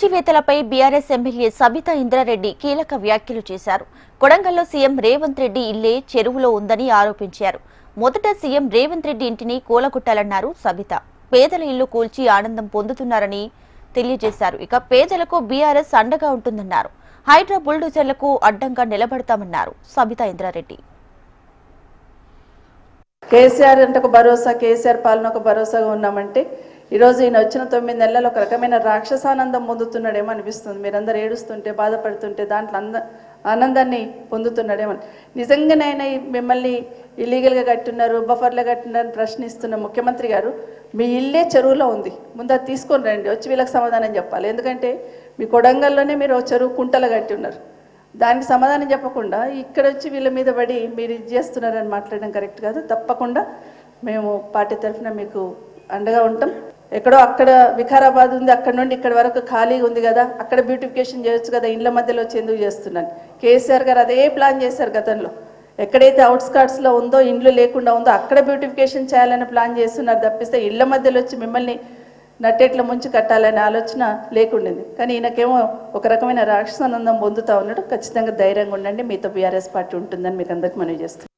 అణచివేతలపై B R S M L A Sabitha Indra Reddy కీలక వ్యాఖ్యలు చేశారు. కొడంగల్లో సీఎం రేవంత్ రెడ్డి ఇల్లే చెరువులో ఉందని ఆరోపించారు. మొదట సీఎం రేవంత్ రెడ్డి ఇంటిని కూలగొట్టాలన్నారు సబిత. పేదల ఇల్లు కూల్చి ఆనందం పొందుతున్నారని తెలియజేశారు. ఇక పేదలకు బీఆర్ఎస్ అండగా ఉంటుందన్నారు. హైడ్రా బుల్డోజర్లకు అడ్డంగా నిలబడతామన్నారు సబిత ఇంద్రారెడ్డి. కేసీఆర్ అంటే ఒక భరోసా కేసీఆర్ పాలన ఒక భరోసాగా ఉన్నామంటే ఈరోజు ఈయన వచ్చిన తొమ్మిది నెలలు ఒక రకమైన రాక్షసానందం పొందుతున్నాడేమో అనిపిస్తుంది. మీరందరూ ఏడుస్తుంటే బాధపడుతుంటే దాంట్లో అంద ఆనందాన్ని పొందుతున్నాడేమో. నిజంగానైనా మిమ్మల్ని ఇల్లీగల్గా కట్టున్నారు బఫర్లో కట్టున్నారని ప్రశ్నిస్తున్న ముఖ్యమంత్రి గారు మీ ఇల్లే చెరువులో ఉంది. ముందు అది తీసుకొని రండి వచ్చి వీళ్ళకి సమాధానం చెప్పాలి. ఎందుకంటే మీ కొడంగల్లోనే మీరు చెరువు కుంటలు కట్టి ఉన్నారు. దానికి సమాధానం చెప్పకుండా ఇక్కడ వచ్చి వీళ్ళ మీద పడి మీరు ఇది చేస్తున్నారని మాట్లాడడం కరెక్ట్ కాదు. తప్పకుండా మేము పార్టీ తరఫున మీకు అండగా ఉంటాం. ఎక్కడో అక్కడ వికారాబాద్ ఉంది అక్కడ నుండి ఇక్కడ వరకు ఖాళీగా ఉంది కదా అక్కడ బ్యూటిఫికేషన్ చేయొచ్చు కదా ఇండ్ల మధ్యలో వచ్చేందుకు చేస్తున్నాను కేసీఆర్ గారు అదే ప్లాన్ చేశారు గతంలో. ఎక్కడైతే అవుట్స్కట్స్లో ఉందో ఇండ్లు లేకుండా ఉందో అక్కడ బ్యూటిఫికేషన్ చేయాలని ప్లాన్ చేస్తున్నారు తప్పిస్తే ఇళ్ళ మధ్యలో వచ్చి మిమ్మల్ని నట్టేట్ల ముంచి కట్టాలనే ఆలోచన లేకుండింది. కానీ ఈయనకేమో ఒక రకమైన రాక్షసానందం పొందుతా ఉన్నాడు. ఖచ్చితంగా ధైర్యంగా ఉండండి. మీతో బీఆర్ఎస్ పార్టీ ఉంటుందని మీకు అందరికీ మనవి చేస్తాను